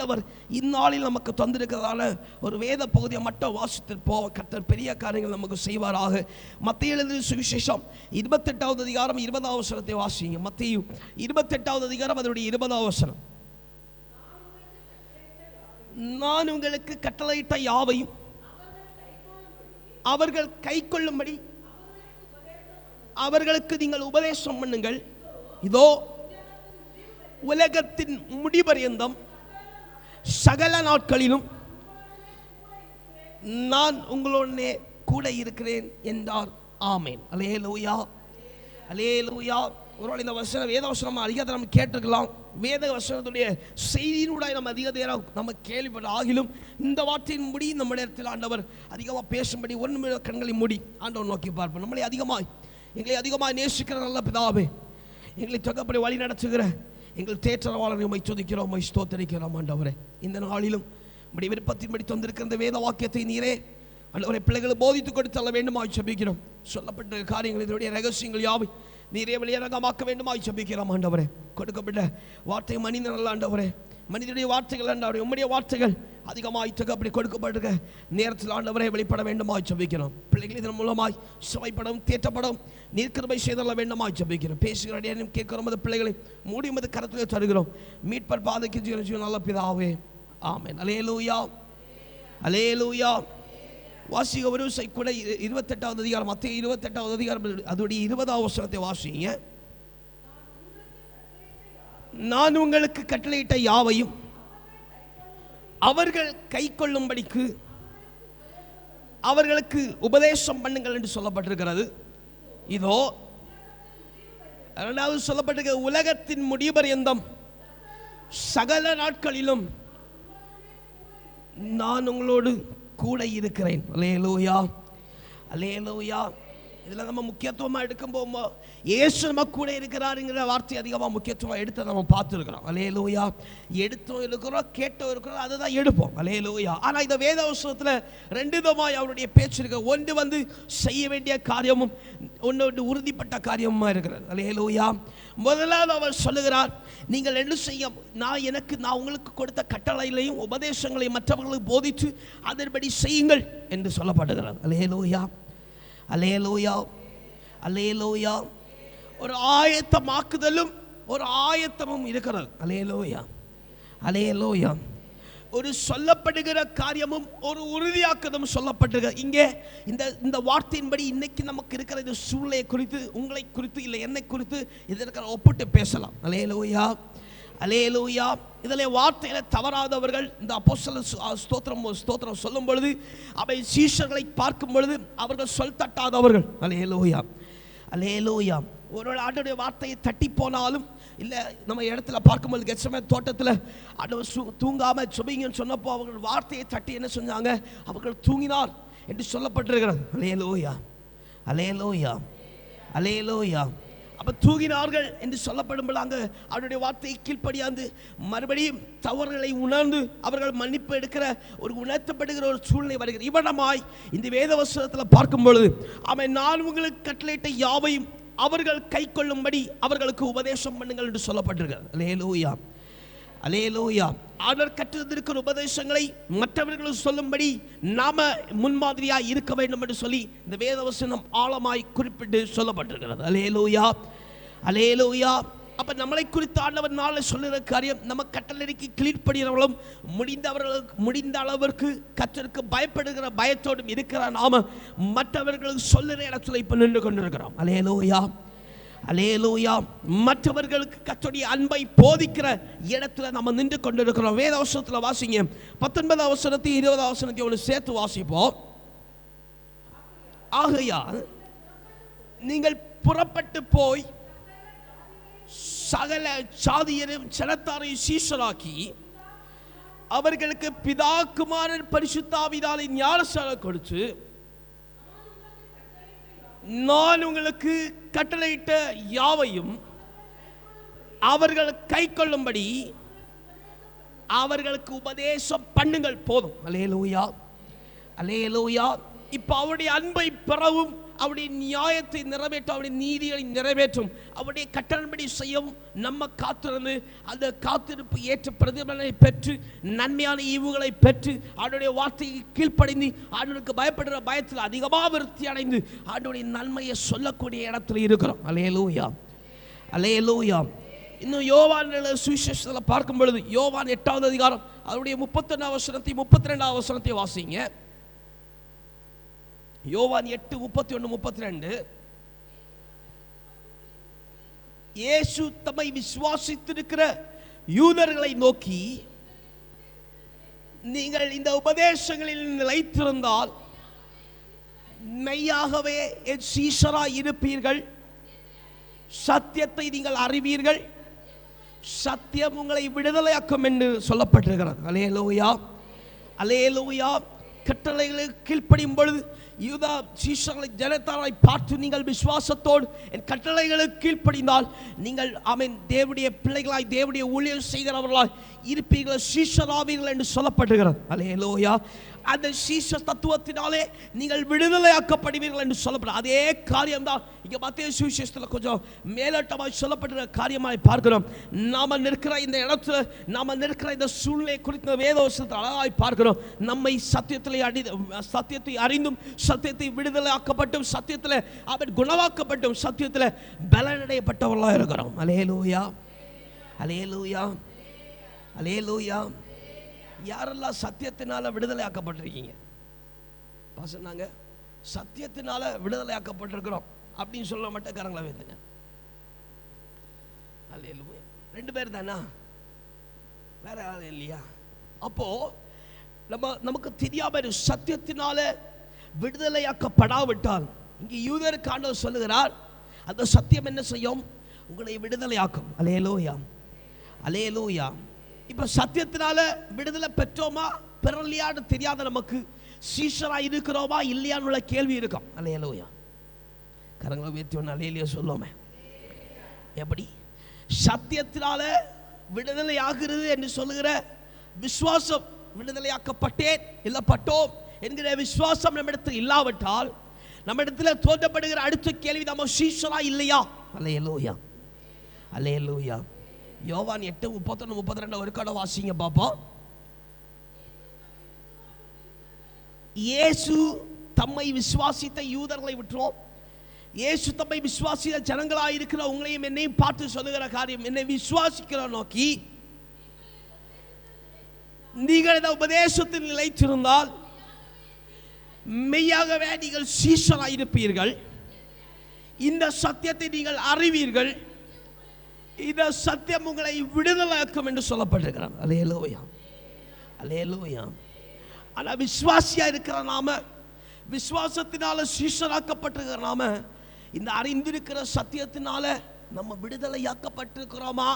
ஆண்டவர் இந்நாளில் நமக்கு தந்திருக்கிறதால ஒரு வேத பகுதியை மட்டும் வாசித்து போ கர்த்தர் பெரிய காரியங்கள் நமக்கு செய்வாராக. மத்திய எழுதின சுவிசேஷம் இருபத்தெட்டாவது அதிகாரம் இருபதாவது வசனத்தை வாசிங்க. மத்திய இருபத்தெட்டாவது அதிகாரம் அதனுடைய இருபதாவது வசனம். நான் உங்களுக்கு கட்டளையிட்ட யாவையும் அவர்கள் கை கொள்ளும்படி அவர்களுக்கு நீங்கள் உபதேசம் பண்ணுங்கள். இதோ உலகத்தின் முடிபரியந்தம் சகல நாட்களிலும் நான் உங்களோடனே கூட இருக்கிறேன் என்றார் ஆமேன். அலே லூயா அலே லூயா ஒருவேளை இந்த வசனம் வேத வசனம் அதிகத்தை நம்ம கேட்டிருக்கலாம். வேத வசனத்துடைய செய்தியினுடைய நம்ம அதிக நேரம் நம்ம கேள்விப்பட்ட ஆகிலும் இந்த வார்த்தையின் முடி நம்ம இடத்தில் ஆண்டவர் அதிகமாக பேசும்படி ஒன்று கண்களை மூடி ஆண்டவர் நோக்கி பார்ப்போம். நம்மளை அதிகமாக எங்களை அதிகமாக நேசிக்கிற நல்ல பிதாவே எங்களை தொகைப்படி வழி நடத்துகிற எங்கள் தேற்றரவாளரை உமை துதிக்கிறோம் உமை ஸ்தோத்தரிக்கிறோம் ஆண்டவரே. இந்த நாளிலும் உடைய விருப்பத்தின்படி தந்திருக்கிற இந்த வேத வாக்கியத்தை நீரே ஆண்டவரை பிள்ளைகளை போதித்து கொடுத்தள்ள வேண்டுமாய் சபிக்கிறோம் சொல்லப்பட்ட காரியங்கள் இதனுடைய ரகசியங்கள் யாவை? நீரே வெளியரங்கமாக்க வேண்டுமாய் சபிக்கிறோம் ஆண்டவரே. கொடுக்கப்பட்ட வார்த்தை மனிதன் அல்ல ஆண்டவரே. மனிதனுடைய வார்த்தைகள் ஆண்டவரே உம்முடைய வார்த்தைகள் அதிகமாய் அப்படி கொடுக்கப்பட்டிருக்க. நேரத்தில் ஆண்டவரை வெளிப்பட வேண்டுமாய் ஜபிக்கிறோம். பிள்ளைகள் இதன் மூலமாய் சுவைப்படும் தேற்றப்படும் நீர்க்கிருபை செய்தல்ல வேண்டுமாய் ஜபிக்கிறோம். பேசுகிற நேரம் கேட்கிற மது பிள்ளைகளை மூடி மது கரத்தில் தருகிறோம். மீட்பர் பாதைக்கு ஜீவன ஜீவன் நல்ல பிதாவே. லூயா அலே லூயா வாசிக ஒரு கூட இரு- இருபத்தெட்டாவது அதிகாரம் மத்திய இருபத்தெட்டாவது அதிகாரம் அதோடைய இருபதாவது வசனத்தை வாசிங்க. நான் உங்களுக்கு கட்டளையிட்ட யாவையும் அவர்கள் கை கொள்ளும்படிக்கு அவர்களுக்கு உபதேசம் பண்ணுங்கள் என்று சொல்லப்பட்டிருக்கிறது. இதோ இரண்டாவது சொல்லப்பட்டிருக்க உலகத்தின் முடிபரியந்தம் சகல நாட்களிலும் நான் உங்களோடு கூட இருக்கிறேன். அலேலூயா அலேலூயா இதில் நம்ம முக்கியத்துவமாக எடுக்கும் போகும்போது ஏசு நம்ம கூட இருக்கிறாருங்கிற வார்த்தை அதிகமாக முக்கியத்துவம் எடுத்து நம்ம பார்த்துருக்கிறோம். அலேலூயா எடுத்தோம் இருக்கிறோம் கேட்டோம் இருக்கிறோம் அதுதான் எடுப்போம். அலேலூயா ஆனால் இந்த வேத அவசரத்தில் ரெண்டு விதமாக அவருடைய பேச்சு இருக்கு. ஒன்று வந்து செய்ய வேண்டிய காரியமும் ஒன்று ஒன்று உறுதிப்பட்ட காரியமாக இருக்கிறது. அலேலூயா முதலாவது அவர் சொல்லுகிறார் நீங்கள் என்ன செய்ய நான் எனக்கு நான் உங்களுக்கு கொடுத்த கட்டளைகளையும் உபதேசங்களையும் மற்றவர்களுக்கு போதித்து அதன்படி செய்யுங்கள் என்று அலேலூயா அலேலூயா அலேலூயா ஒரு ஆயத்தமாக்குதலும் ஒரு ஆயத்தமும் இருக்கிறது. அலேலூயா அலேலூயா ஒரு சொல்லப்படுகிற காரியமும் ஒரு உறுதியாக்குதலும் சொல்லப்பட்டிருக்க. இங்கே இந்த இந்த வார்த்தையின்படி இன்னைக்கு நமக்கு இருக்கிற இந்த சூழ்நிலையை குறித்து உங்களை குறித்து இல்லை என்னை குறித்து இது இருக்கிற ஒப்பிட்டு பேசலாம். அலே லூயா இதில் வார்த்தையில் தவறாதவர்கள் இந்த அப்போசல ஸ்தோத்திரம் ஸ்தோத்திரம் சொல்லும் பொழுது அவை சீஷர்களை பார்க்கும் பொழுது அவர்கள் சொல் தட்டாதவர்கள். அலேலூயா. அலேலூயா. ஒரு ஆண்டுடைய வார்த்தையை தட்டி போனாலும் இல்லை நம்ம இடத்துல பார்க்கும்போது கெச்சமே தோட்டத்தில் ஆண்டவர் சு தூங்காமல் சுபிங்கன்னு சொன்னப்போ அவர்கள் வார்த்தையை தட்டி என்ன செஞ்சாங்க? அவர்கள் தூங்கினார் என்று சொல்லப்பட்டிருக்கிறது. அலேலூயா. அலே லோயா அப்போ தூங்கினார்கள் என்று சொல்லப்படும் அங்கு அவருடைய வார்த்தையை கீழ்ப்படியாந்து மறுபடியும் தவறுகளை உணர்ந்து அவர்கள் மன்னிப்பு எடுக்கிற ஒரு உணர்த்தப்படுகிற ஒரு சூழ்நிலை வருகிறது. இவனமாய் இந்த வேத வசனத்தில் பார்க்கும் பொழுது அவன் நான் உங்களுக்கு கட்டளையிட்ட யாவையும் அவர்கள் கை கொள்ளும்படி அவர்களுக்கு உபதேசம் பண்ணுங்கள் என்று சொல்லப்பட்டிருக்கிறது. லேலூயா அலேலூயா அவர் கற்றிருக்கிற உபதேசங்களை மற்றவர்களும் சொல்லும்படி நாம முன்மாதிரியாய் இருக்க வேண்டும் என்று சொல்லி இந்த வேதவசனம் ஆழமாய் குறிப்பிட்டு சொல்லப்பட்டிருக்கிறது. அலேலூயா அலேலூயா அப்ப நம்மளை குறித்து ஆண்டவர் நாளை சொல்லுகிற காரியம் நம்ம கட்டளைக்கு கீழ்ப்படுகிறவர்களும் முடிந்தவர்களுக்கு முடிந்த அளவிற்கு கத்தருக்கு பயப்படுகிற பயத்தோடும் இருக்கிற நாம மற்றவர்களுக்கு சொல்லுகிற இடத்துல இப்ப நின்று கொண்டிருக்கிறோம். அலேலூயா அலேலூயா மற்றவர்களுக்கு கர்த்தருடைய அன்பை போதிக்கிற இடத்துல நம்ம நின்று கொண்டிருக்கிறோம். வேத அவசரத்தில் வாசிங்க. பத்தொன்பது அவசரத்தையும் இருபது அவசரத்தையும் ஒன்று சேர்த்து வாசிப்போம். ஆகையால் நீங்கள் புறப்பட்டு போய் சகல சாதியரும் சனத்தாரையும் சீசராக்கி அவர்களுக்கு பிதா குமாரன் பரிசுத்தாவிதாலை ஞானசாலை கொடுத்து நான் உங்களுக்கு கட்டளையிட்ட யாவையும் அவர்கள் கை கொள்ளும்படி அவர்களுக்கு உபதேசம் பண்ணுங்கள் போதும். அலேலூயா. அலேலூயா. இப்போ அவருடைய அன்பை பெறவும் அவருடைய நியாயத்தை நிறைவேற்றும் அவருடைய நீதிகளை நிறைவேற்றும். அவருடைய கட்டணப்படி செய்யவும் நம்ம காத்திருந்து அந்த காத்திருப்பு ஏற்ற பிரதிபலனை பெற்று நன்மையான ஈவுகளை பெற்று அவருடைய வார்த்தையை கீழ்ப்படைந்து ஆண்டவருக்கு பயப்படுற பயத்தில் அதிகமாக விருத்தி அடைந்து ஆண்டவருடைய நன்மையை சொல்லக்கூடிய இடத்துல இருக்கிறோம். அலையலூயா அலையலூயா இன்னும் யோவான் சுவிசேஷத்தில் பார்க்கும் பொழுது யோவான் எட்டாவது அதிகாரம் அவருடைய முப்பத்தொன்னாவது வசனத்தை முப்பத்தி ரெண்டாவது வசனத்தை வாசிங்க. யோவான் எட்டு முப்பத்தி ஒன்று முப்பத்தி ரெண்டு இயேசு தம்மை விசுவாசித்திருக்கிற யூதர்களை நோக்கி நீங்கள் இந்த உபதேசங்களில் நிலைத்திருந்தால் மெய்யாகவே என் சீஷராய் இருப்பீர்கள். சத்தியத்தை நீங்கள் அறிவீர்கள். சத்தியம் உங்களை விடுதலையாக்கும் என்று சொல்லப்பட்டிருக்கிறது. அலேலூயா அலேலூயா கட்டளைகளுக்கு கீழ்ப்படியும் பொழுது யூதா சீஷர்களை ஜனத்தாரை பார்த்து நீங்கள் விசுவாசத்தோடு என் கட்டளைகளுக்கு கீழ்ப்படிந்தால் நீங்கள் அவன் தேவடைய பிள்ளைகளாய் தேவடைய ஊழியர் செய்கிறவர்களாய் இருப்பீர்கள் சீஷராவீர்கள் என்று சொல்லப்பட்டுகிறது அலே லோயா அந்த சீஷ தத்துவத்தினாலே நீங்கள் விடுதலையாக்கப்படுவீர்கள் என்று சொல்லப்படும். அதே காரியம் தான் இங்கே மத்திய சுவிசேஷத்தில் கொஞ்சம் மேலோட்டமாய் சொல்லப்படுகிற காரியமாய் பார்க்கிறோம். நாம நிற்கிற இந்த இடத்துல நாம நிற்கிற இந்த சூழ்நிலை குறித்த வேதவசத்தை அழகாய் பார்க்கிறோம். நம்மை சத்தியத்தில் அடி சத்தியத்தை அறிந்தும் சத்தியத்தை விடுதலையாக்கப்பட்டும் சத்தியத்தில் அவன் குணமாக்கப்பட்டும் சத்தியத்தில் பலனடையப்பட்டவர்களாக இருக்கிறோம். அலேலூயா. அலேலூயா. அலேலூயா. யாரெல்லாம் சத்தியத்தினால விடுதலை ஆக்கப்பட்டிருக்கீங்க சொன்னாங்க சத்தியத்தினால விடுதலை ஆக்கப்பட்டிருக்கிறோம் அப்படின்னு சொல்ல மட்டும் கரங்களை வைத்துங்க. ரெண்டு பேர் தானா? வேற யாரும் இல்லையா? அப்போ நம்ம நமக்கு தெரியாம சத்தியத்தினால விடுதலையாக்கப்படாவிட்டால் இங்கே யூதருக்கு ஆண்டவர் சொல்லுகிறார் அந்த சத்தியம் என்ன செய்யும்? உங்களை விடுதலையாக்கும். அலையலோயா அலையலோயா இப்போ சத்தியத்தினால விடுதலை பெற்றோமா? பெறலையான்னு தெரியாத நமக்கு சீஷராக இருக்கிறோமா? இல்லையான்னு உள்ள கேள்வி இருக்கும். அலேலூயா கரங்களை உயர்த்தி ஒன்று அலையிலேயே சொல்லுவோமே. எப்படி? சத்தியத்தினால விடுதலை ஆகிறது என்று சொல்லுகிற விசுவாசம் விடுதலையாக்கப்பட்டேன் இல்லை பட்டோம் என்கிற விசுவாசம் நம்மிடத்தில் இல்லாவிட்டால் நம்மிடத்தில் தோன்றப்படுகிற அடுத்த கேள்வி நம்ம சீஷரா இல்லையா? அல்லையலோயா அல்லையலோயா யோவான் எட்டு முப்பத்தொன்று முப்பத்தி ரெண்டு ஒரு கடை வாசிங்க பார்ப்போம் இயேசு தம்மை விசுவாசித்த யூதர்களை விட்டுரும். இயேசு தம்மை விசுவாசித்த ஜனங்களாக இருக்கிற உங்களையும் என்னையும் பார்த்து சொல்லுகிற காரியம் என்னை விசுவாசிக்கிற நோக்கி நீங்கள் இந்த உபதேசத்தில் நிலைத்திருந்தால் மெய்யாகவே நீங்கள் சீஷராக இருப்பீர்கள் இந்த சத்தியத்தை நீங்கள் அறிவீர்கள். இந்த சத்தியம் உங்களை விடுதலாக்கும் என்று சொல்லப்பட்டிருக்கிறார் அலே லோயா அலே லோயா ஆனால் விஸ்வாசியா இருக்கிற நாம விசுவாசத்தினால சீசராக்கப்பட்டிருக்கிற நாம இந்த அறிந்திருக்கிற சத்தியத்தினால நம்ம விடுதலையாக்கப்பட்டிருக்கிறோமா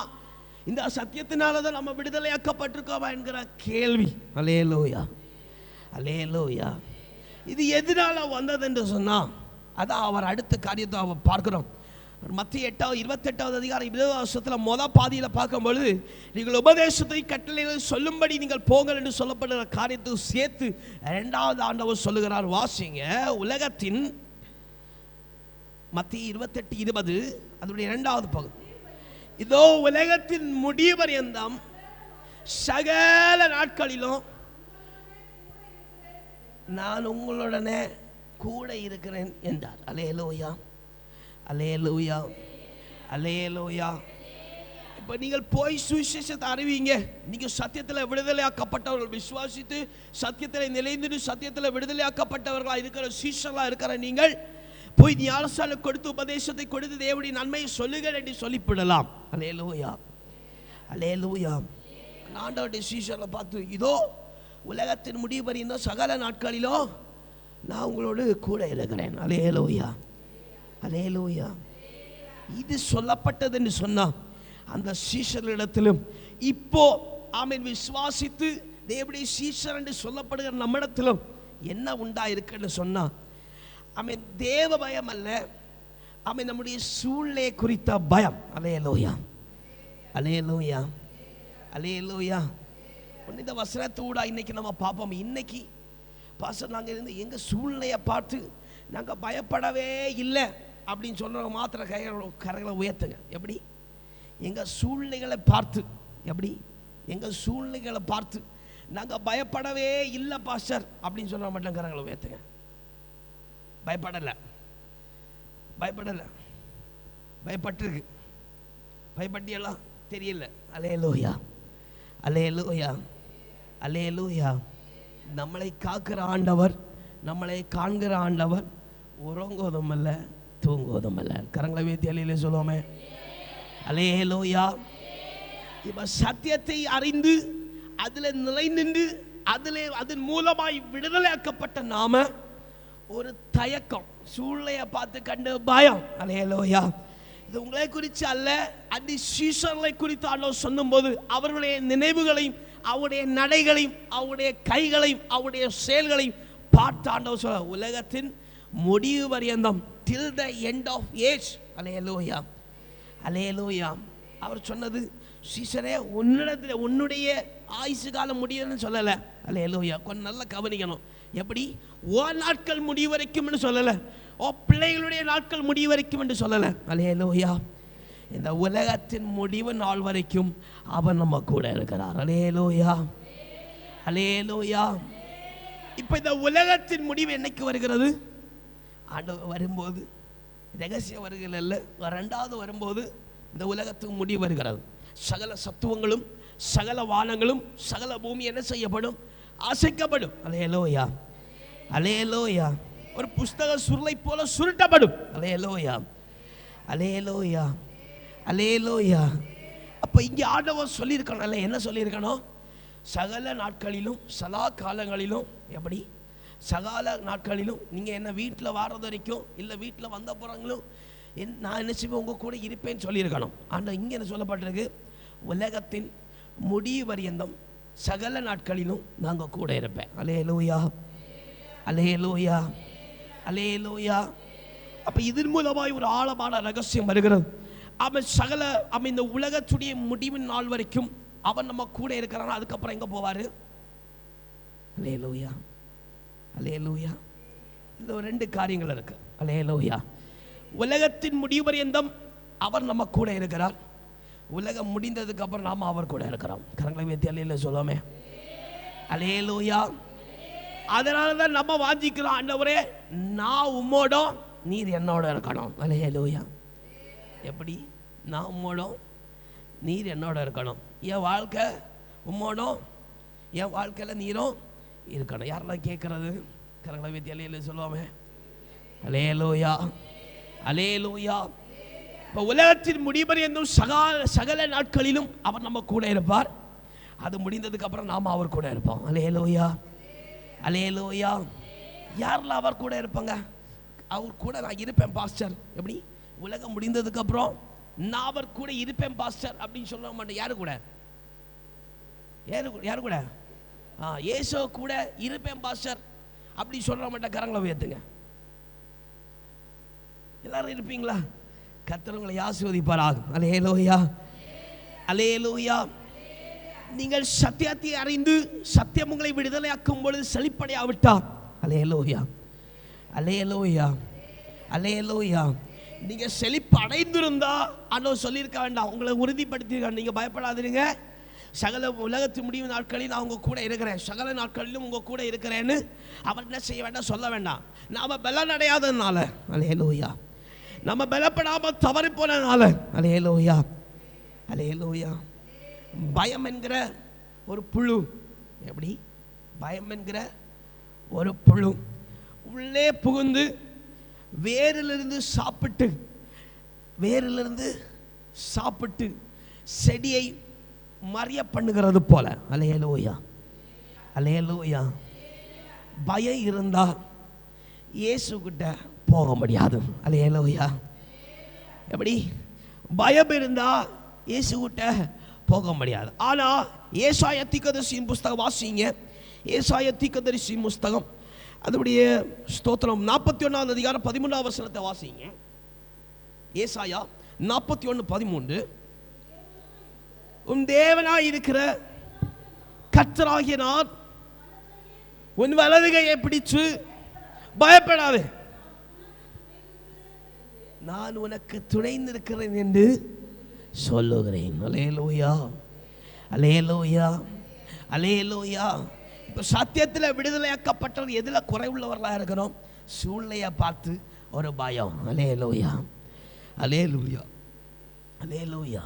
இந்த சத்தியத்தினால தான் நம்ம விடுதலையாக்கப்பட்டிருக்கோமா என்கிற கேள்வி அலே லோயா அலே லோயா இது எதனால வந்தது என்று சொன்னா அதான் அவர் அடுத்த காரியத்தை அவர் பார்க்கிறோம் மத்திய எட்டாவது இருபத்தெட்டாவது அதிகாரம் இருபதாவது வருஷத்தில் மொதல் பாதியில் பார்க்கும்பொழுது நீங்கள் உபதேசத்தை கட்டளைகளை சொல்லும்படி நீங்கள் போங்கள் என்று சொல்லப்படுகிற காரியத்தை சேர்த்து இரண்டாவது ஆண்டவர் சொல்லுகிறார். வாசிங்க. உலகத்தின் மத்திய இருபத்தெட்டு இருபது அதனுடைய இரண்டாவது பகுதி. இதோ உலகத்தின் முடிவரியந்தம் சகல நாட்களிலும் நான் உங்களுடனே கூட இருக்கிறேன் என்றார். அலையலோயா அலேலூயா அலேலூயா இப்போ நீங்கள் போய் சுவிசேஷத்தை அறிவிங்க. நீங்கள் சத்தியத்தில் விடுதலையாக்கப்பட்டவர்கள். விசுவாசித்து சத்தியத்தில் நிலைந்து சத்தியத்தில் விடுதலையாக்கப்பட்டவர்களாக இருக்கிற சீஷர்களாக இருக்கிற நீங்கள் போய் ஞானசாலை கொடுத்து உபதேசத்தை கொடுத்து தேவனுடைய நன்மையை சொல்லுங்கள் என்று சொல்லிவிடலாம். அலேலூயா அலேலூயா ஆண்டவருடைய சீஷர்களை பார்த்து இதோ உலகத்தின் முடிவு பறிந்த சகல நாட்களிலோ நான் உங்களோடு கூட இருக்கிறேன் அலேலூயா அலேலூயா இது சொல்லப்பட்டது என்று சொன்னா அந்த சீஷர்களிடத்திலும் இப்போ ஆமீன் விசுவாசித்து தேவடி சீஷர் என்று சொல்லப்படுகிற நம்மிடத்திலும் என்ன உண்டா இருக்குன்னு சொன்னால் ஆமீன் தேவ பயம் அல்ல ஆமீன் நம்முடைய சூழ்நிலை குறித்த பயம். அலேலூயா அலேலூயா அலேலூயா இந்த வசனத்தூடா இன்னைக்கு நம்ம பார்ப்போம். இன்னைக்கு பாச நாங்கள் இருந்து எங்கள் சூழ்நிலையை பார்த்து நாங்கள் பயப்படவே இல்லை அப்படின்னு சொல்கிற மாத்திர கைகளோட கரங்களை உயர்த்துங்க. எப்படி? எங்கள் சூழ்நிலைகளை பார்த்து. எப்படி? எங்கள் சூழ்நிலைகளை பார்த்து. நாங்கள் பயப்படவே இல்லை பாஸ்டர் அப்படின்னு சொல்கிற மட்டும் கரங்களை உயர்த்துங்க. பயப்படலை. பயப்படலை. பயப்பட்டிருக்கு. பயப்பட்டியெல்லாம் தெரியல. அலே லோயா அலே லோயா அலே லோயா நம்மளை காக்கிற ஆண்டவர் நம்மளை காண்கிற ஆண்டவர் உறங்குவதும் அல்ல தூங்குவதும் அல்ல கரங்களை வைத்து அலையில சொல்லுவோமே. அலே லோயா இப்ப சத்தியத்தை அறிந்து அதுல நிலை நின்று அதிலே அதன் மூலமாய் விடுதலையாக்கப்பட்ட நாம ஒரு தயக்கம் சூழ்நிலையை பார்த்து கண்டு பயம். அலையலோயா. இது உங்களை குறித்து அல்ல அடி சீசர்களை குறித்து ஆண்டவர் சொல்லும்போது அவர்களுடைய நினைவுகளையும் அவருடைய நடைகளையும் அவருடைய கைகளையும் அவருடைய செயல்களையும் பார்த்து ஆண்டவர் சொல்ல உலகத்தின் முடிவு பரியந்தம் till the end of age hallelujah. Hallelujah. அவர் சொன்னது சீசரே உன்னிடத்தில் உன்னுடைய ஆயுசு காலம் முடியலன்னு சொல்லலை. அலையலோயா. கொஞ்சம் நல்லா கவனிக்கணும். எப்படி? ஓ நாட்கள் முடிவு வரைக்கும்னு சொல்லலை. ஓ பிள்ளைகளுடைய நாட்கள் முடிவு வரைக்கும் என்று சொல்லலை. அலையலோயா. இந்த உலகத்தின் முடிவு நாள் வரைக்கும் அவர் நம்ம கூட இருக்கிறார். அலையலோயா. அலையலோயா. இப்போ இந்த உலகத்தின் முடிவு என்னைக்கு வருகிறது? ஆண்டவர் வரும்போது ரகசிய வருகிற இல்லை ரெண்டாவது வரும்போது இந்த உலகத்துக்கு முடிவு வருகிறது. சகல சத்துவங்களும் சகல வானங்களும் சகல பூமி என்ன செய்யப்படும்? ஆசைக்கப்படும் அலையலோயா. அலையலோயா. ஒரு புஸ்தக சுருளை போல சுருட்டப்படும். அலையலோயா. அலையலோயா. அலையலோயா. அப்போ இங்கே ஆண்டவர் சொல்லியிருக்கணும்ல என்ன சொல்லியிருக்கணும்? சகல நாட்களிலும் சலா காலங்களிலும் எப்படி? சகால நாட்களிலும் நீங்கள் என்ன வீட்டில் வாடுறது வரைக்கும் இல்லை வீட்டில் வந்த போகிறாங்களும் என் நான் என்ன செய்வேன்? உங்கள் கூட இருப்பேன்னு சொல்லியிருக்கணும். ஆனால் இங்கே என்ன சொல்லப்பட்டிருக்கு? உலகத்தின் முடிவு பரியந்தம் சகல நாட்களிலும் நாங்கள் கூட இருப்பேன். அலே லூயா அலே லூயா அலே லூயா அப்போ இதன் மூலமாய் ஒரு ஆழமான ரகசியம் வருகிறது. அவன் சகல அவன் இந்த உலகத்துடைய முடிவின் நாள் வரைக்கும் அவன் நம்ம கூட இருக்கிறான் அதுக்கப்புறம் எங்கே போவார்? அலே லூயா அலே லூயா இந்த ஒரு ரெண்டு காரியங்கள் இருக்கு. அலே லூயா உலகத்தின் முடிவு பரியந்தம் அவர் நம்ம கூட இருக்கிறார். உலகம் முடிந்ததுக்கு அப்புறம் நாம அவர் கூட இருக்கிறோம். கரங்களை வைத்து அலையில சொல்லாமே அலே லூயா அதனால தான் நம்ம வாஞ்சிக்கிறோம் ஆண்டவரே நான் உம்மோடும் நீர் என்னோட இருக்கணும். அலே லூயா எப்படி? நான் உம்மோடும் நீர் என்னோட இருக்கணும். என் வாழ்க்கை உம்மோடும் என் வாழ்க்கையில் நீரும் இருக்கணும். யாரெல்லாம் கேட்குறது? கரங்கள வைத்து அலையில சொல்லுவாமே. அலே லூயா அலே இப்போ உலகத்தின் முடிவரையும் சகா சகல நாட்களிலும் அவர் நம்ம கூட இருப்பார். அது முடிந்ததுக்கப்புறம் நாம் அவர் கூட இருப்போம். அலே லோயா அலே லோயா யாரில் அவர் கூட இருப்பாங்க? அவர் கூட நான் இருப்பேன் பாஸ்டர். எப்படி? உலகம் முடிந்ததுக்கப்புறம் நான் அவர் கூட இருப்பேன் பாஸ்டர் அப்படின்னு சொல்ல மாட்டேன் யாரு கூட? யாரு கூட யாரு கூட? ஆ ஏசோ கூட இருப்பேன் பாஸ்டர் அப்படி சொல்ல மாட்டேன் கரங்களை உயர்த்துங்க. எல்லாரும் இருப்பீங்களா? கத்தரவங்களை ஆசிர்வதிப்பாராக. அலே லோயா நீங்கள் சத்தியத்தை அறிந்து சத்தியம் உங்களை விடுதலையாக்கும் பொழுது செழிப்படையாவிட்டா அலேலோயா அலே லோயா நீங்க செழிப்பு அடைந்திருந்தா அண்ணன் சொல்லியிருக்க வேண்டாம். உங்களை உறுதிப்படுத்தியிருக்க நீங்க பயப்படாதீங்க. சகல உலகத்து முடிவு நாட்களில் நான் உங்க கூட இருக்கிறேன். சகல நாட்களிலும் உங்கள் கூட இருக்கிறேன்னு அவர் என்ன செய்ய வேண்டாம் சொல்ல வேண்டாம். நாம் பலன் அடையாததுனால அலேலோயா நம்ம பலப்படாமல் தவறி போனதுனால. அலேலோயா அலேலோயா பயம் என்கிற ஒரு புழு. எப்படி? பயம் என்கிற ஒரு புழு. உள்ளே புகுந்து வேரிலிருந்து சாப்பிட்டு வேரிலிருந்து சாப்பிட்டு செடியை மறிய பண்ணுகிறது போல. அலையலோயா அலையலோயா பயம் இருந்தா இயேசு கிட்ட போக முடியாது. அலையலோயா எப்படி? பயம் இருந்தா இயேசு கிட்ட போக முடியாது. ஆனா ஏசாய தீக்கதரிசியின் புஸ்தகம் வாசிங்க. ஏசாய தீக்கதரிசியின் புஸ்தகம் அதனுடைய ஸ்தோத்திரம் நாற்பத்தி ஒன்றாவது அதிகாரம் பதிமூணாம் வருஷத்தை வாசிங்க. ஏசாயா நாற்பத்தி ஒன்று பதிமூன்று. உன் தேவனாய் இருக்கிற கர்த்தராகிய நான் உன் வலதுகையை பிடிச்சு பயப்படாது. நான் உனக்கு துணைந்திருக்கிறேன் என்று சொல்லுகிறேன். அலே லோயா அலே லோயா சத்தியத்தில் விடுதலையாக்கப்பட்டவர் எதில் குறைவுள்ளவர்களாக இருக்கிறோம்? சூழ்நிலையை பார்த்து ஒரு பயம். அலேலூயா அலே லூயா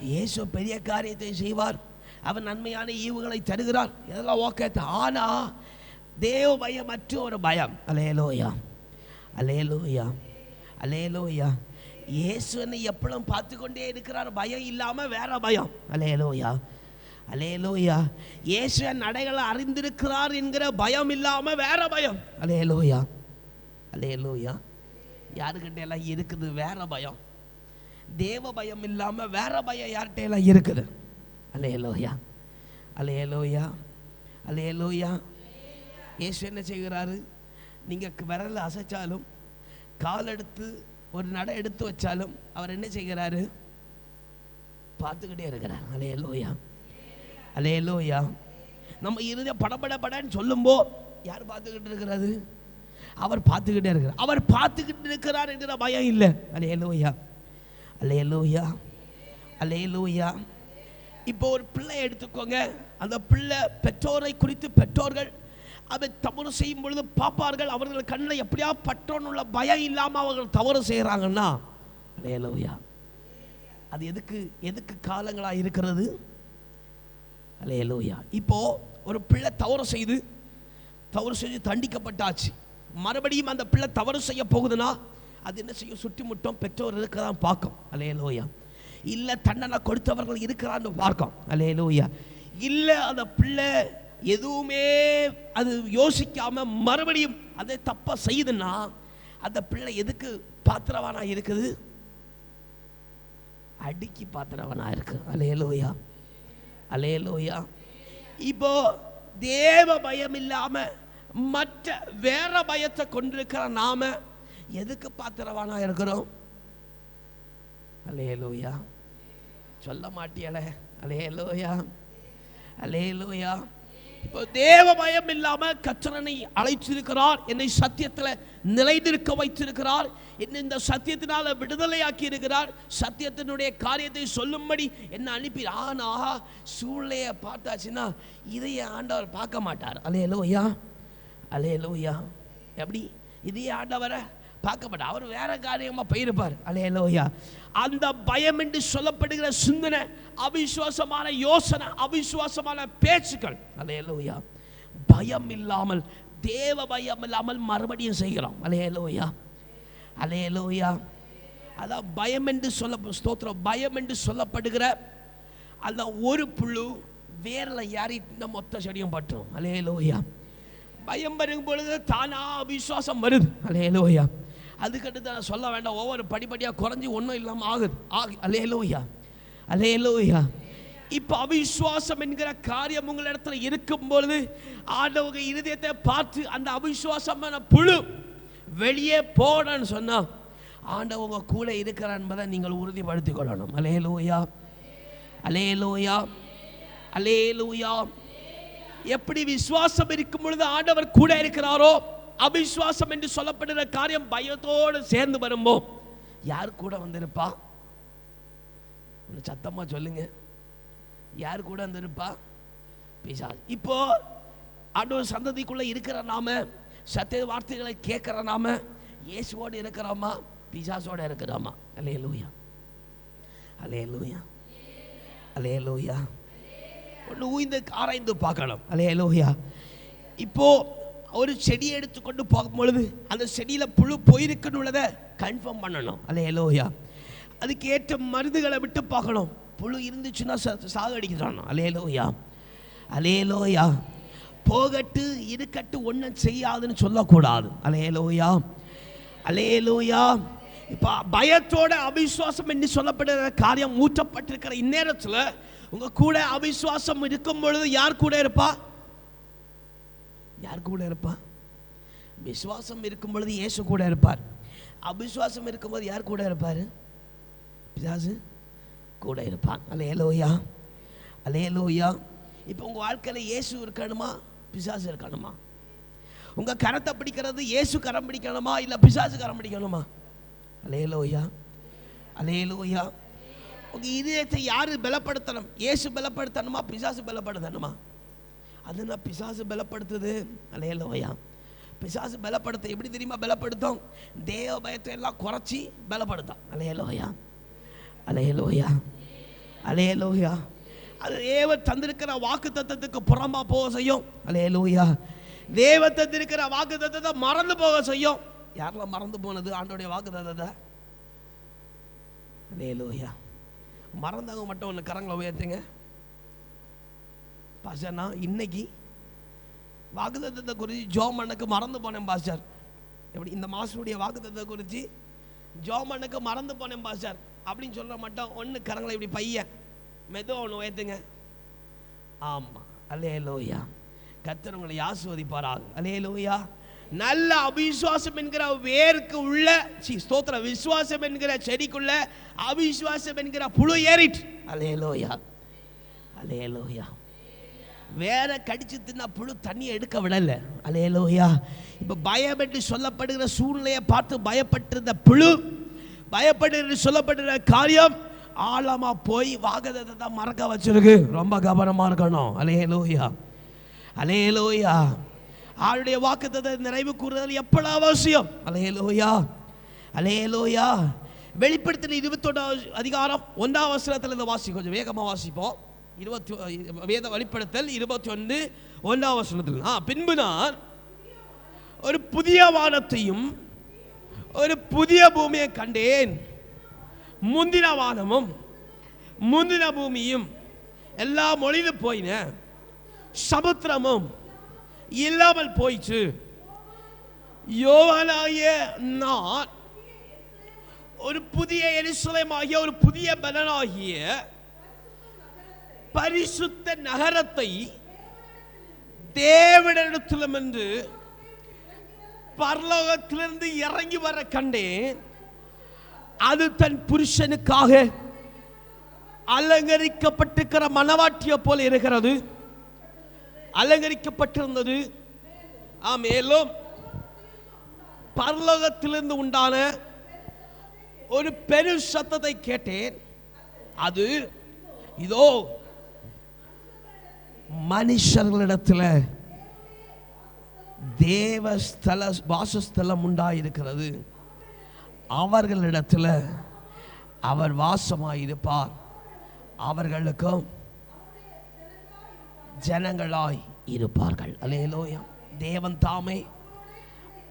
இயேசு பெரிய காரியத்தை செய்வார். அவர் நன்மையான ஈவுகளை தருகிறார் இதெல்லாம் ஓகே ஆனா தேவ பயமற்ற ஒரு பயம். அலேலோயா அலேலோயா அலேலோயா இயேசுன்னு எப்பளும் பார்த்து கொண்டே இருக்கிறார். பயம் இல்லாமல் வேற பயம். அலேலோயா அலேலோயா இயேசுவின் நடைகளை அறிந்திருக்கிறார் என்கிற பயம் இல்லாம வேற பயம். அலேலோயா அலேலோயா யாருக்கிட்ட எல்லாம் இருக்குது வேற பயம்? தேவ பயம் இல்லாம வேற பயம் யார்கிட்ட எல்லாம் இருக்குது? அலேலோயா அலேலோயா அலேலோயா இயேசு என்ன செய்கிறாரு? நீங்கள் விரல அசைச்சாலும் கால் எடுத்து ஒரு நடை எடுத்து வச்சாலும் அவர் என்ன செய்கிறாரு? பார்த்துக்கிட்டே இருக்கிறார். அலேலோயா அலேலோயா நம்ம இருந்த படபட படன்னு சொல்லும்போ யார் பார்த்துக்கிட்டு இருக்கிறது அவர் பார்த்துக்கிட்டே இருக்கிறார். அவர் பார்த்துக்கிட்டு இருக்கிறார் என்கிற பயம் இல்லை. அலேலோயா அலேலோயா அலேலோயா இப்போ ஒரு பிள்ளை எடுத்துக்கோங்க. அந்த பிள்ளை பெற்றோரை குறித்து பெற்றோர்கள் அதை தவறு செய்யும் பொழுது பார்ப்பார்கள். அவர்கள் கண்ணில் எப்படியா பற்றோன்னு உள்ள பயம் இல்லாமல் அவர்கள் தவறு செய்கிறாங்கன்னா அலேலூயா அது எதுக்கு எதுக்கு காலங்களாக இருக்கிறது? அலேலூயா இப்போ ஒரு பிள்ளை தவறு செய்து தவறு செய்து தண்டிக்கப்பட்டாச்சு. மறுபடியும் அந்த பிள்ளை தவறு செய்ய போகுதுன்னா அது என்ன செய்யும்? சுற்றி முட்டம் பெற்றோர் இருக்க தான் பார்க்கும். அலேலோயா இல்லை தண்டனை கொடுத்தவர்கள் இருக்கிறான்னு பார்க்கும். அலேலோயா இல்லை அந்த பிள்ளை எதுவுமே அது யோசிக்காம மறுபடியும் அதை தப்பா செய்யுதுன்னா அந்த பிள்ளை எதுக்கு பாத்திரவானா இருக்குது? அடிக்கி பாத்திரவனா இருக்கு. அலேலோயா அலேலோயா இப்போ தேவ பயம் இல்லாம மற்ற வேற பயத்தை கொண்டிருக்கிற நாம எதுக்கு பாத்திரவானா இருக்கிறோம் அலேலோயா சொல்ல மாட்டியல அலேலோயா அலேலோயா இப்போ தேவ பயம் இல்லாமல் கச்சரனை அழைச்சிருக்கிறார் என்னை சத்தியத்தில் நிலைநிற்க வைத்திருக்கிறார். என்னை இந்த சத்தியத்தினால விடுதலையாக்கி இருக்கிறார். சத்தியத்தினுடைய காரியத்தை சொல்லும்படி என்ன அனுப்பி ஆனா சூழ்நிலையை பார்த்தாச்சுன்னா இதையே ஆண்டவர் பார்க்க மாட்டார். அலையலோ ஐயா அலையலோ ஐயா எப்படி? இதையே ஆண்டவரை பார்க்க மாட்டார் அவர் வேற காரியமாக போயிருப்பார். அலையலோயா அந்த பயம் என்று சொல்லப்படுகிற சிந்தனை அவிசுவாசமான யோசனை அவிசுவாசமான பேச்சுக்கள். அலையலோயா பயம் இல்லாமல் தேவ பயம் இல்லாமல் மறுபடியும் செய்கிறோம். அலையலோயா அலையலோயா அதான் பயம் என்று சொல்ல ஸ்தோத்திரம். பயம் என்று சொல்லப்படுகிற அந்த ஒரு புழு வேரில் ஏறிட்டு மொத்த செடியும் பட்டுரும். அலையலோயா பயம் வரும் பொழுது தானா விசுவாசம் வருது. அலையலோயா அதுக்கடுத்து நான் சொல்ல வேண்டாம் ஒவ்வொரு படிப்படியாக குறைஞ்சி ஒன்றும் இல்லாமல் ஆகுது. ஆகு அலேலோயா அலேலோயா இப்போ அவிசுவாசம் என்கிற காரியம் உங்கள் இடத்துல இருக்கும் பொழுது ஆண்டவங்க இருதயத்தை பார்த்து அந்த அவிசுவாசமான புழு வெளியே போடன்னு சொன்னால் ஆண்டவங்க கூட இருக்கிற என்பதை நீங்கள் உறுதிப்படுத்திக் கொள்ளணும். அலே லோயா அலே அலேலூயா அலே லூயா எப்படி விசுவாசம் இருக்கும் பொழுது ஆண்டவர் கூட இருக்கிறாரோ அவிஸ்வாசம் என்று சொல்லப்படுகிற காரியம் பயத்தோடு சேர்ந்து வரும்போ யார் கூட வந்திருப்பா? கொஞ்சம் சத்தமா சொல்லுங்க. யார் கூட வந்திருப்பா? பிசாசு இப்போ ஆண்டவர் சந்ததிக்குள்ள இருக்கிற நாம சத்திய வார்த்தைகளை கேட்கிற நாம இயேசுவோடு இருக்கிறோமா? பிசாசோட இருக்கிறோமா? அலே லூயா அலே லூயா அலே லூயா ஒன்று ஊய்ந்து ஆராய்ந்து பார்க்கணும். அலே லூயா இப்போ ஒரு செடியை எடுத்துக்கொண்டு போகும்பொழுது அந்த செடியில் புழு போயிருக்குன்னு உள்ளதை கன்ஃபார்ம் பண்ணணும். அல்ல லோயா அதுக்கு ஏற்ற மருந்துகளை விட்டு பார்க்கணும் புழு இருந்துச்சுன்னா சாகடிக்கிறானோ அலேலோயா அலேலோயா போகட்டு இருக்கட்டு ஒன்றும் செய்யாதுன்னு சொல்லக்கூடாது. அலேலோயா அலேலோயா இப்போ பயத்தோட அவிசுவாசம் என்று சொல்லப்படுகிற காரியம் ஊற்றப்பட்டிருக்கிற இந்நேரத்தில் உங்கள் கூட அவிசுவாசம் இருக்கும் பொழுது யார் கூட இருப்பா? யார் கூட இருப்பான் விசுவாசம் இருக்கும் பொழுது இயேசு கூட இருப்பார். அவிசுவாசம் இருக்கும்போது யார் கூட இருப்பார்? பிசாசு கூட இருப்பான். அலையலோயா அலையலோயா இப்போ உங்கள் வாழ்க்கையில் இயேசு இருக்கணுமா? பிசாசு இருக்கணுமா? உங்கள் கரத்தை பிடிக்கிறது இயேசு கரம் பிடிக்கணுமா? இல்லை பிசாசு கரம் பிடிக்கணுமா? அலைய லோய்யா உங்கள் இதயத்தை யார் பலப்படுத்தணும்? இயேசு பலப்படுத்தணுமா? பிசாசு பலப்படுத்தணுமா? அது என்ன பிசாசு பலப்படுத்துது? அலையலோயா. பிசாசு பலப்படுத்த எப்படி தெரியுமா பலப்படுத்தும்? தேவ பயத்தை எல்லாம் குறைச்சி பலப்படுத்தும். அலையலோயா. அலையலோயா. அலையலோயா. அது தேவ தந்திருக்கிற வாக்கு தத்தத்துக்கு புறமா போக செய்யும். அலையலோயா. தேவ தந்திருக்கிற வாக்கு தத்தத்தை மறந்து போக செய்யும். யாரெல்லாம் மறந்து போனது? ஆண்டோடைய வாக்கு தத்தத்தை அலையலோயா. மறந்தவங்க மட்டும் ஒன்று கரங்களை உயர்த்துங்க. பாஸ்டர் நான் இன்னைக்கு வாக்குத்தத்தத்தை குறித்து ஜோம் பண்ணக்கு மறந்து போனேன் பாஸ்டர். எப்படி இந்த மாசனுடைய வாக்குத்தத்தை குறித்து ஜோம் பண்ணக்கு மறந்து போனேன் பாஸ்டர். அப்படின்னு சொல்ல மட்டும் ஒன்று கரங்களை இப்படி பையன் மெதுவாக ஒன்று உயர்த்துங்க. ஆமாம் அலே லோயா கத்தர் உங்களை ஆசுவதிப்பாராக அலே லோயா நல்ல அவிசுவாசம் என்கிற வேருக்கு உள்ள சி ஸ்தோத்திர விசுவாசம் என்கிற செடிக்குள்ள அவிசுவாசம் என்கிற புழு ஏறிட்டு. அலே லோயா அலே லோயா வேற கடிச்சு தின்னா புழு தண்ணியை எடுக்க விடலை. அலையலோயா. இப்போ பயம் என்று சொல்லப்படுகிற சூழ்நிலையை பார்த்து பயப்பட்டிருந்த புழு பயப்படுகிற சொல்லப்படுகிற காரியம் ஆழமாக போய் வாகதத்தை தான் மறக்க வச்சிருக்கு. ரொம்ப கவனமாக இருக்கணும். அலையலோயா. அலையலோயா. ஆளுடைய வாக்குத்தத்தை நிறைவு கூறுதல் எப்பொழுது அவசியம்? அலையலோயா. அலையலோயா. வெளிப்படுத்தின இருபத்தொன்னாவது அதிகாரம் ஒன்றாம் அவசரத்தில் இந்த வாசி கொஞ்சம் வேகமாக வாசிப்போம். இருபத்தி வேத வெளிப்படுத்தல் இருபத்தி ஒன்று ஒன்றாம் வசனத்தில். ஆ பின்பு நான் ஒரு புதிய வானத்தையும் ஒரு புதிய பூமியை கண்டேன். முந்தின வானமும் முந்தின பூமியும் எல்லாம் ஒளிந்து போயின. சமுத்திரமும் இல்லாமல் போயிற்று. யோவானாகிய நான் ஒரு புதிய எரிசலமாகிய ஒரு புதிய பலனாகிய பரிசுத்த நகரத்தை தேவனிடத்திலும் என்று பரலோகத்திலிருந்து இறங்கி வர கண்டேன். அது தன் புருஷனுக்காக அலங்கரிக்கப்பட்டிருக்கிற மனவாட்டிய போல இருக்கிறது. அலங்கரிக்கப்பட்டிருந்தது. மேலும் பரலோகத்திலிருந்து உண்டான ஒரு பெரு சத்தத்தை கேட்டேன். அது இதோ மனுஷர்களிடத்தில் தேவஸ்தல வாசஸ்தலம் உண்டாயிருக்கிறது. அவர்களிடத்தில் அவர் வாசமாயிருப்பார். அவர்களுக்கும் ஜனங்களாய் இருப்பார்கள். அலேலோயா தேவன் தாமே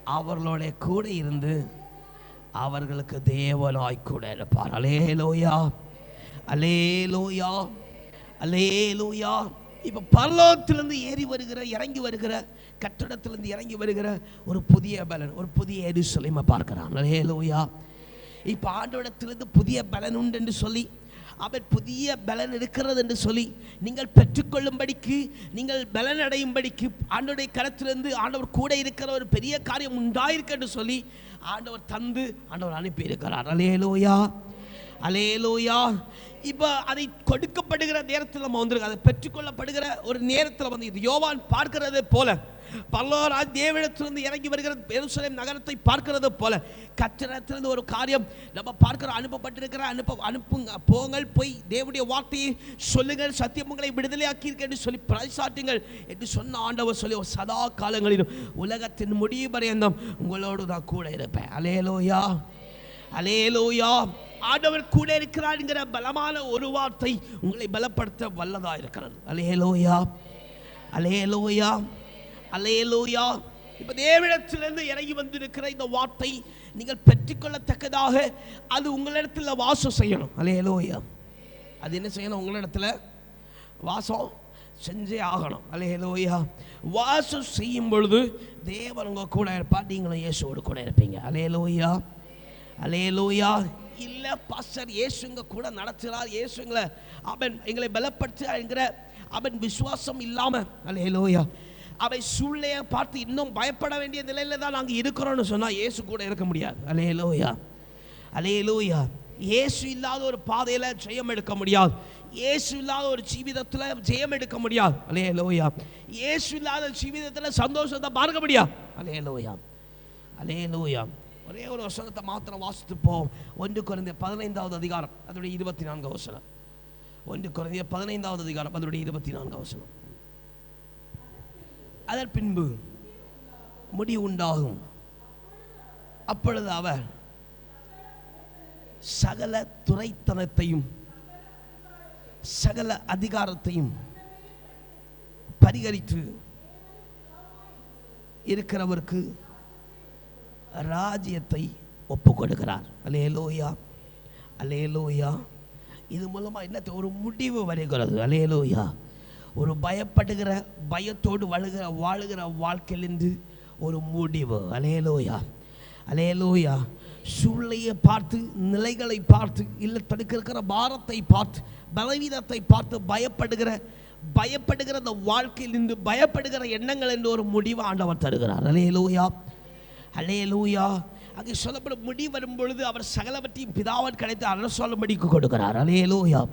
அவர்களோட கூட இருந்து அவர்களுக்கு தேவனாய் கூட இருப்பார். அலேலோயா அலேலோயா அலேலோயா இப்போ பரலோகத்திலிருந்து ஏறி வருகிற இறங்கி வருகிற கட்டடத்திலிருந்து இறங்கி வருகிற ஒரு புதிய பலன் ஒரு புதிய எருசலேமை பார்க்கிறான். அலேலோயா இப்போ ஆண்டோடத்திலிருந்து புதிய பலன் உண்டு என்று சொல்லி அவர் புதிய பலன் இருக்கிறது என்று சொல்லி நீங்கள் பெற்றுக்கொள்ளும்படிக்கு நீங்கள் பலன் அடையும்படிக்கு ஆண்டோடைய கரத்திலிருந்து ஆண்டவர் கூட இருக்கிற ஒரு பெரிய காரியம் உண்டாயிருக்கு என்று சொல்லி ஆண்டவர் தந்து ஆண்டவர் அனுப்பி இருக்கிறார் அலேலோயா அலேலோயா இப்போ அதை கொடுக்கப்படுகிற நேரத்தில் நம்ம வந்துருக்கு அதை பெற்றுக்கொள்ளப்படுகிற ஒரு நேரத்தில் வந்து இது யோவான் பார்க்கிறது போல பல்லோராஜ் தேவிடத்திலிருந்து இறங்கி வருகிற எருசலேம் நகரத்தை பார்க்கிறது போல கத்திரத்திலிருந்து ஒரு காரியம் நம்ம பார்க்கிற அனுப்பப்பட்டிருக்கிற அனுப்ப அனுப்புங்க போங்கள் போய் தேவனுடைய வார்த்தையை சொல்லுங்கள் சத்தியமங்களை விடுதலையாக்கி என்று சொல்லி பறைசாட்டுங்கள் என்று சொன்ன ஆண்டவர் சொல்லி சதா காலங்களிலும் உலகத்தின் முடிவு பரியந்தம் உங்களோடு நான் கூட இருப்பேன். அலேலோயா அலேலோயா ஆண்டவர் கூட இருக்கிறாருங்கிற பலமான ஒரு வார்த்தை உங்களை பலப்படுத்த வல்லதா இருக்கிறது. அலேலோயா அலேலோயா அலேலோயா இப்போ தேவிடத்திலிருந்து இறங்கி வந்திருக்கிற இந்த வார்த்தை நீங்கள் பெற்றுக்கொள்ளத்தக்கதாக அது உங்களிடத்தில் வாசம் செய்யணும். அலேலோயா அது என்ன செய்யணும் உங்களிடத்தில்? வாசம் செஞ்சே ஆகணும். அலேலோயா வாசம் செய்யும் பொழுது தேவன் உங்க கூட இருப்பார். நீங்களும் இயேசுவோடு கூட இருப்பீங்க. அலேலோயா அலேலூயா இல்ல பாஸ்டர் இயேசுங்க கூட நடத்துகிறார். இயேசுங்களை அவன் எங்களை பலப்படுத்துகிற அவன் விசுவாசம் இல்லாம. அலேலூயா அவை சூழ்நிலையை பார்த்து இன்னும் பயப்பட வேண்டிய நிலையில தான் நாங்கள் இருக்கிறோம்னு சொன்னா இயேசு கூட இருக்க முடியாது. அலேலூயா அலேலூயா இயேசு இல்லாத ஒரு பாதையில ஜெயம் எடுக்க முடியாது. இயேசு இல்லாத ஒரு ஜீவிதத்துல ஜெயம் எடுக்க முடியாது. அலேலூயா இயேசு இல்லாத ஜீவிதத்துல சந்தோஷத்தை பார்க்க முடியாது. அலேலூயா அலேலூயா ஒரே ஒரு வசனத்தை மாத்திரம் வாசித்து போவோம் ஒன்று குறைந்த பதினைந்தாவது அதிகாரம் அதனுடைய இருபத்தி நான்கு வசனம். ஒன்று குறைந்த பதினைந்தாவது அதிகாரம் அதனுடைய இருபத்தி நான்கு வசனம். அதன் பின்பு முடிவு உண்டாகும். அப்பொழுது அவர் சகல துறைத்தனத்தையும் சகல அதிகாரத்தையும் பரிகரித்து இருக்கிறவருக்கு ராஜ்யத்தை ஒப்பு கொடுக்கிறார் அலேலோயா அலேலோயா இது மூலமாக என்னத்தை ஒரு முடிவு வருகிறது. அலேலோயா ஒரு பயப்படுகிற பயத்தோடு வாழுகிற வாழுகிற வாழ்க்கையிலிருந்து ஒரு முடிவு. அலேலோயா அலேலோயா சூழ்நிலையை பார்த்து நிலைகளை பார்த்து இல்லை தடுக்க இருக்கிற பாரத்தை பார்த்து பலவீனத்தை பார்த்து பயப்படுகிற பயப்படுகிற அந்த வாழ்க்கையிலிருந்து பயப்படுகிற எண்ணங்கள் என்று ஒரு முடிவு ஆண்டவர் தருகிறார். அலேலூயா அலேலூயா அங்கே சொல்லப்படும் முடி வரும்பொழுது அவர் சகலவற்றையும் பிதாவன் கிடைத்து அரசொல்லும்படிக்கு கொடுக்கிறார். அலேலூயா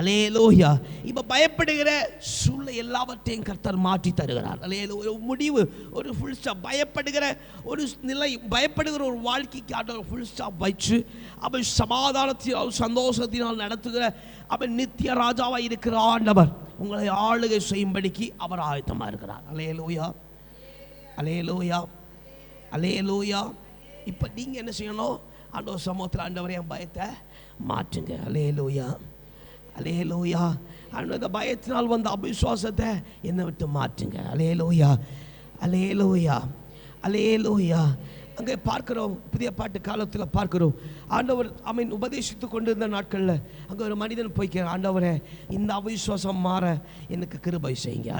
அலேலூயா இப்போ பயப்படுகிற சூழ்நிலை எல்லாவற்றையும் கர்த்தர் மாற்றி தருகிறார். அலேலூ ஒரு முடிவு ஒரு ஃபுல் ஸ்டாப் பயப்படுகிற ஒரு நிலை பயப்படுகிற ஒரு வாழ்க்கைக்கு ஒரு ஃபுல் ஸ்டாப் வச்சு அவன் சமாதானத்தினால் சந்தோஷத்தினால் நடத்துகிற அவன் நித்திய ராஜாவாக இருக்கிற ஆண்டவர் உங்களை ஆளுகை செய்யும்படிக்கு அவர் ஆயத்தமாக இருக்கிறார். அலேலூயா அலே லூயா இப்போ நீங்கள் என்ன செய்யணும்? ஆண்டவர் சமூகத்தில் ஆண்டவர் என் பயத்தை மாற்றுங்க. அலேலூயா அலேலூயா அந்த பயத்தினால் வந்த அபிசுவாசத்தை என்னை விட்டு மாற்றுங்க. அலே லூயா அலே லூயா அலே லூயா அங்கே பார்க்கிறோம் புதிய பாட்டு காலத்தில் பார்க்கிறோம். ஆண்டவர் அவன் உபதேசித்து கொண்டிருந்த நாட்களில் அங்கே ஒரு மனிதன் போய்க்கிறான். ஆண்டவரே இந்த அவிசுவாசம் மாற எனக்கு கிருபை செய்யுங்க.